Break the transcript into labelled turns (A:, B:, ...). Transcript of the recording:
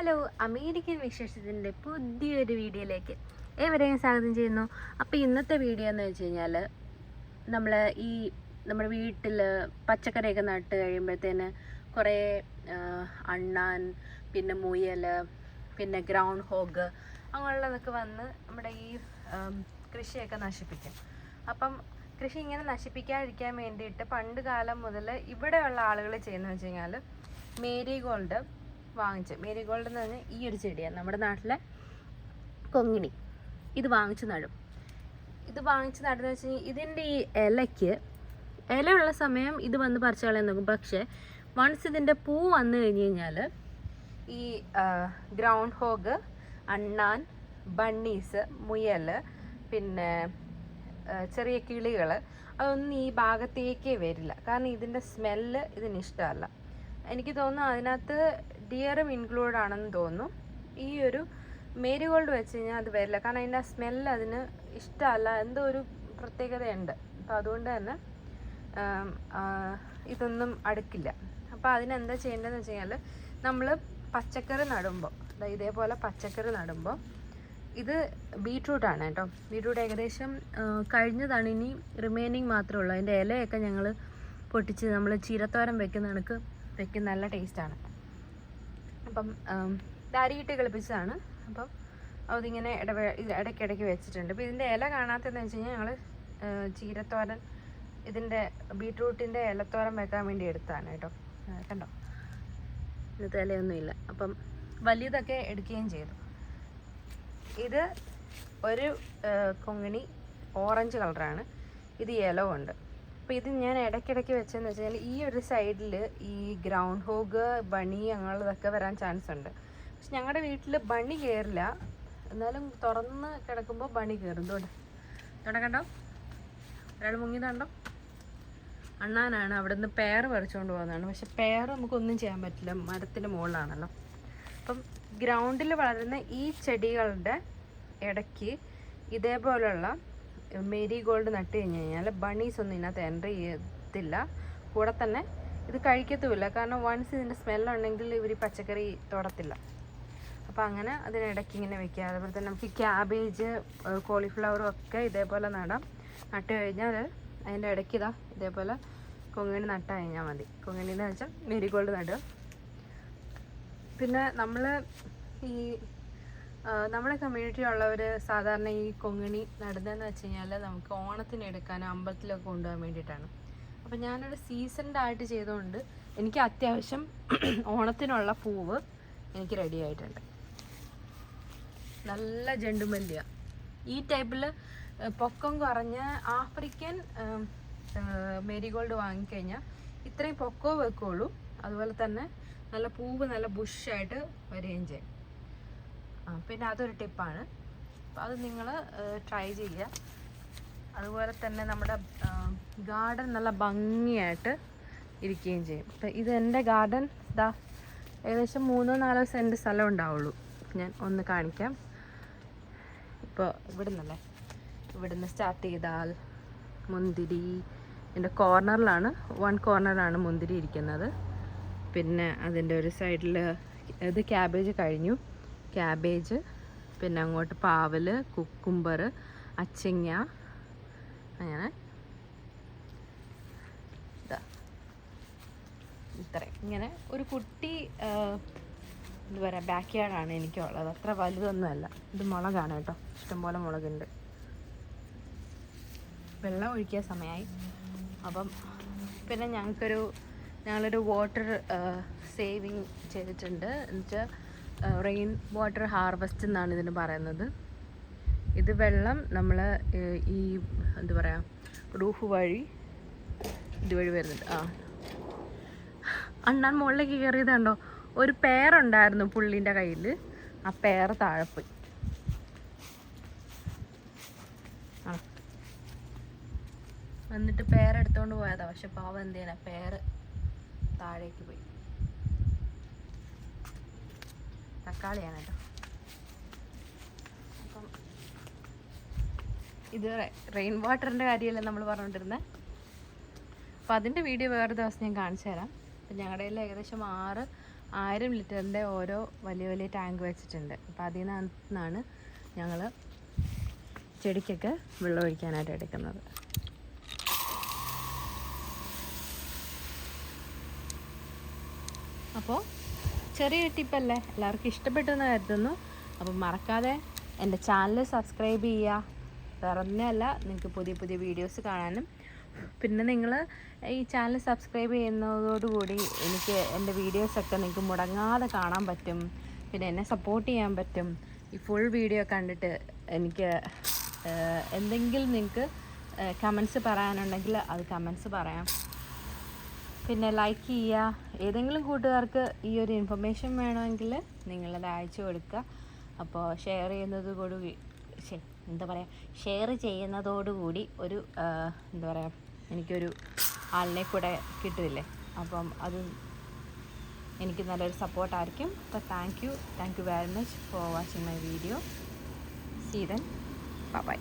A: Hello American വിശേഷത്തിന്റെ പുതിയൊരു വീഡിയോയിലേക്ക് ഏവരെയും സ്വാഗതം ചെയ്യുന്നു. അപ്പോൾ ഇന്നത്തെ വീഡിയോ എന്ന് വെച്ച് കഴിഞ്ഞാൽ നമ്മൾ ഈ നമ്മുടെ വീട്ടിൽ പച്ചക്കറിയൊക്കെ നട്ട് കഴിയുമ്പോഴത്തേന് കുറേ അണ്ണാൻ പിന്നെ മുയൽ പിന്നെ ഗ്രൗണ്ട് ഹോഗ് അങ്ങനെയുള്ളതൊക്കെ വന്ന് നമ്മുടെ ഈ കൃഷിയൊക്കെ നശിപ്പിക്കും. അപ്പം കൃഷി ഇങ്ങനെ നശിപ്പിക്കാതിരിക്കാൻ വേണ്ടിയിട്ട് പണ്ട് കാലം മുതൽ ഇവിടെയുള്ള ആളുകൾ ചെയ്യുന്നത് വെച്ച് കഴിഞ്ഞാൽ മേരി ഗോൾഡ് വാങ്ങിച്ച്. മേരി ഗോൾഡ് എന്ന് പറഞ്ഞാൽ ഈ ഒരു ചെടിയാണ് നമ്മുടെ നാട്ടിലെ കൊങ്ങിണി. ഇത് വാങ്ങിച്ച് നടും. ഇത് വാങ്ങിച്ച് നടുന്ന വെച്ച് കഴിഞ്ഞാൽ ഇതിന്റെ ഈ ഇലയ്ക്ക് ഇലയുള്ള സമയം ഇത് വന്ന് പറിച്ച് കളയാൻ നോക്കും. പക്ഷേ വൺസ് ഇതിന്റെ പൂ വന്നു കഴിഞ്ഞ് കഴിഞ്ഞാൽ ഈ ഗ്രൗണ്ട് ഹോഗ് അണ്ണാൻ ബണ്ണീസ് മുയൽ പിന്നെ ചെറിയ കിളികൾ അതൊന്നും ഈ ഭാഗത്തേക്കേ വരില്ല. കാരണം ഇതിന്റെ സ്മെല്ല് ഇതിന് ഇഷ്ടമല്ല. എനിക്ക് തോന്നുന്നു അതിനകത്ത് ഡിയറും ഇൻക്ലൂഡ് ആണെന്ന് തോന്നുന്നു. ഈ ഒരു മേരി ഗോൾഡ് വെച്ച് കഴിഞ്ഞാൽ അത് വരില്ല. കാരണം അതിന്റെ സ്മെല്ല് അതിന് ഇഷ്ടമല്ല. എന്തോ ഒരു പ്രത്യേകതയുണ്ട്. അപ്പോൾ അതുകൊണ്ട് തന്നെ ഇതൊന്നും അടുക്കില്ല. അപ്പോൾ അതിനെന്താ ചെയ്യേണ്ടതെന്ന് വെച്ച് കഴിഞ്ഞാൽ നമ്മൾ പച്ചക്കറി നടുമ്പോൾ ഇതേപോലെ പച്ചക്കറി നടുമ്പോൾ ഇത് ബീട്രൂട്ടാണ് കേട്ടോ. ബീട്രൂട്ട് ഏകദേശം കഴിഞ്ഞതാണ്. ഇനി റിമൈനിങ് മാത്രമേ ഉള്ളൂ. അതിന്റെ ഇലയൊക്കെ ഞങ്ങൾ പൊട്ടിച്ച് നമ്മൾ ചീരത്തോരം വെക്കുന്ന കണക്ക് വെക്കുന്ന നല്ല ടേസ്റ്റാണ് അപ്പം ആം, ഇത് കളിപ്പിച്ചതാണ്. അപ്പം അതിങ്ങനെ ഇടവ ഇടയ്ക്കിടയ്ക്ക് വെച്ചിട്ടുണ്ട്. അപ്പോൾ ഇതിന്റെ ഇല കാണാത്തതെന്ന് വെച്ച് കഴിഞ്ഞാൽ ഞങ്ങൾ ചീരത്തോരൻ ഇതിന്റെ ബീട്രൂട്ടിന്റെ ഇലത്തോരൻ വെക്കാൻ വേണ്ടി എടുത്തതാണ് കേട്ടോ. കണ്ടോ? ഇന്നത്തെ ഇലയൊന്നുമില്ല. അപ്പം വലിയതൊക്കെ എടുക്കുകയും ചെയ്തു. ഇത് ഒരു കൊങ്ങിണി ഓറഞ്ച് കളറാണ്. ഇത് യെല്ലോ ഉണ്ട്. അപ്പോൾ ഇത് ഞാൻ ഇടയ്ക്കിടയ്ക്ക് വെച്ചതെന്ന് വെച്ച് കഴിഞ്ഞാൽ ഈ ഒരു സൈഡിൽ ഈ ഗ്രൗണ്ട് ഹോഗ് ബണി അങ്ങനെയുള്ളതൊക്കെ വരാൻ ചാൻസ് ഉണ്ട്. പക്ഷെ ഞങ്ങളുടെ വീട്ടിൽ ബണി കയറില്ല എന്നാലും തുറന്ന് കിടക്കുമ്പോൾ ബണി കയറും തോടെ തോടെ കണ്ടോ ഒരാൾ മുങ്ങിയതുണ്ടോ അണ്ണാനാണ് അവിടെ നിന്ന് പേർ പറിച്ചുകൊണ്ട് പോകുന്നതാണ് പക്ഷെ പേർ നമുക്കൊന്നും ചെയ്യാൻ പറ്റില്ല. മരത്തിന്റെ മുകളിലാണല്ലോ അപ്പം ഗ്രൗണ്ടിൽ വളരുന്ന ഈ ചെടികളുടെ ഇടയ്ക്ക് ഇതേപോലുള്ള മേരി ഗോൾഡ് നട്ട് കഴിഞ്ഞ് കഴിഞ്ഞാൽ ബണീസ് ഒന്നും ഇതിനകത്ത് എന്റർ ചെയ്യത്തില്ല. കൂടെ തന്നെ ഇത് കഴിക്കത്തുമില്ല. കാരണം വൺസ് ഇതിന്റെ സ്മെല്ലുണ്ടെങ്കിൽ ഇവർ പച്ചക്കറി തൊടത്തില്ല. അപ്പോൾ അങ്ങനെ അതിനിടയ്ക്ക് ഇങ്ങനെ വെക്കുക. അതുപോലെ തന്നെ നമുക്ക് ക്യാബേജ് കോളിഫ്ലവറും ഒക്കെ ഇതേപോലെ നടാം. നട്ട് കഴിഞ്ഞാൽ അതിന്റെ ഇടയ്ക്ക് ഇതാ ഇതേപോലെ കൊങ്ങണി നട്ട് കഴിഞ്ഞാൽ മതി. കൊങ്ങണിന്ന് വെച്ചാൽ മേരിഗോൾഡ് നടുക. പിന്നെ നമ്മൾ ഈ നമ്മുടെ കമ്മ്യൂണിറ്റി ഉള്ളവർ സാധാരണ ഈ കൊങ്ങിണി നടുന്നതെന്ന് വെച്ച് കഴിഞ്ഞാൽ നമുക്ക് ഓണത്തിന് എടുക്കാൻ അമ്പലത്തിലൊക്കെ കൊണ്ടുപോകാൻ വേണ്ടിയിട്ടാണ്. അപ്പം ഞാനൊരു സീസൺഡ് ആയിട്ട് ചെയ്തുകൊണ്ട് എനിക്ക് അത്യാവശ്യം ഓണത്തിനുള്ള പൂവ് എനിക്ക് റെഡി ആയിട്ടുണ്ട്. നല്ല ജണ്ടുമല്ലിയ. ഈ ടൈപ്പിൽ പൊക്കം കുറഞ്ഞ ആഫ്രിക്കൻ മേരിഗോൾഡ് വാങ്ങിക്കഴിഞ്ഞാൽ ഇത്രയും പൊക്കവും വെക്കുള്ളൂ. അതുപോലെ തന്നെ നല്ല പൂവ് നല്ല ബുഷായിട്ട് വരികയും ചെയ്യും. പിന്നെ അതൊരു ടിപ്പാണ്. അപ്പോൾ അത് നിങ്ങൾ ട്രൈ ചെയ്യുക. അതുപോലെ തന്നെ നമ്മുടെ ഗാർഡൻ നല്ല ഭംഗിയായിട്ട് ഇരിക്കുകയും ചെയ്യും. അപ്പം ഇത് എന്റെ ഗാർഡൻ ഇതാ ഏകദേശം മൂന്നോ നാലോ സെന്റ് സ്ഥലം ഉണ്ടാവുള്ളൂ. ഞാൻ ഒന്ന് കാണിക്കാം. ഇപ്പോൾ ഇവിടെ നിന്നല്ലേ ഇവിടെ നിന്ന് സ്റ്റാർട്ട് ചെയ്താൽ മുന്തിരി എന്റെ കോർണറിലാണ് വൺ കോർണറാണ് മുന്തിരി ഇരിക്കുന്നത്. പിന്നെ അതിന്റെ ഒരു സൈഡിൽ ഇത് ക്യാബേജ് കഴിഞ്ഞു. ക്യാബേജ് പിന്നെ അങ്ങോട്ട് പാവൽ കുക്കുംബർ അച്ചിങ്ങ അങ്ങനെ. ഇത്ര ഇങ്ങനെ ഒരു കുട്ടി എന്താ പറയുക ബാക്ക് യാർഡാണ് എനിക്കുള്ളത്. അത്ര വലുതൊന്നുമല്ല. ഇത് മുളകാണ് കേട്ടോ. ഇഷ്ടംപോലെ മുളകുണ്ട്. വെള്ളം ഒഴിക്കിയ സമയമായി അപ്പം പിന്നെ ഞങ്ങൾക്കൊരു ഞങ്ങളൊരു വാട്ടർ സേവിങ് ചെയ്തിട്ടുണ്ട്. എന്നുവെച്ചാൽ റെയിൻ വാട്ടർ ഹാർവെസ്റ്റ് എന്നാണ് ഇതിന് പറയുന്നത്. ഇത് വെള്ളം നമ്മൾ ഈ എന്താ പറയുക റൂഫ് വഴി ഇതുവഴി വരുന്നത് ആ. അണ്ണാൻ മുകളിലേക്ക് കയറിയതുണ്ടോ ഒരു പേറുണ്ടായിരുന്നു പുള്ളീന്റെ കയ്യിൽ. ആ പേർ താഴെ പോയി. എന്നിട്ട് പേരെടുത്തോണ്ട് പോയതാ. പക്ഷെ പാവം എന്ത് ചെയ്യാനാ പേര് താഴേക്ക് പോയി. തക്കാളിയാണ് കേട്ടോ അപ്പം ഇത് റെയിൻ വാട്ടറിന്റെ കാര്യമല്ല നമ്മൾ പറഞ്ഞുകൊണ്ടിരുന്നത് അപ്പം അതിന്റെ വീഡിയോ വേറെ ദിവസം ഞാൻ കാണിച്ചു തരാം. അപ്പം ഞങ്ങളുടെ കയ്യിൽ ഏകദേശം ആറ് ആയിരം ലിറ്ററിന്റെ ഓരോ വലിയ വലിയ ടാങ്ക് വെച്ചിട്ടുണ്ട്. അപ്പോൾ അതിൽ നിന്നാണ് ഞങ്ങൾ ചെടിക്കൊക്കെ വെള്ളം ഒഴിക്കാനായിട്ട് എടുക്കുന്നത്. അപ്പോൾ ചെറിയ ടിപ്പല്ലേ? എല്ലാവർക്കും ഇഷ്ടപ്പെട്ടു എന്ന് കരുതുന്നു. അപ്പം മറക്കാതെ എന്റെ ചാനൽ സബ്സ്ക്രൈബ് ചെയ്യുക. വേറെ ഒന്നുമല്ല നിങ്ങൾക്ക് പുതിയ പുതിയ വീഡിയോസ് കാണാനും. പിന്നെ നിങ്ങൾ ഈ ചാനൽ സബ്സ്ക്രൈബ് ചെയ്യുന്നതോടുകൂടി എനിക്ക് എന്റെ വീഡിയോസൊക്കെ നിങ്ങൾക്ക് മുടങ്ങാതെ കാണാൻ പറ്റും. പിന്നെ എന്നെ സപ്പോർട്ട് ചെയ്യാൻ പറ്റും. ഈ ഫുൾ വീഡിയോ കണ്ടിട്ട് എനിക്ക് എന്തെങ്കിലും നിങ്ങൾക്ക് കമൻസ് പറയാനുണ്ടെങ്കിൽ അത് കമൻസ് പറയാം. പിന്നെ ലൈക്ക് ചെയ്യുക. ഏതെങ്കിലും കൂട്ടുകാർക്ക് ഈ ഒരു ഇൻഫർമേഷൻ വേണമെങ്കിൽ നിങ്ങളത് അയച്ചു കൊടുക്കുക. അപ്പോൾ ഷെയർ ചെയ്യുന്നത് കൂടി എന്താ പറയുക ഷെയർ ചെയ്യുന്നതോടുകൂടി ഒരു എന്താ പറയുക എനിക്കൊരു ആളിനെ കൂടെ കിട്ടില്ലേ അപ്പം അത് എനിക്ക് നല്ലൊരു സപ്പോർട്ടായിരിക്കും അപ്പോൾ thank you thank you very much for watching my video see then bye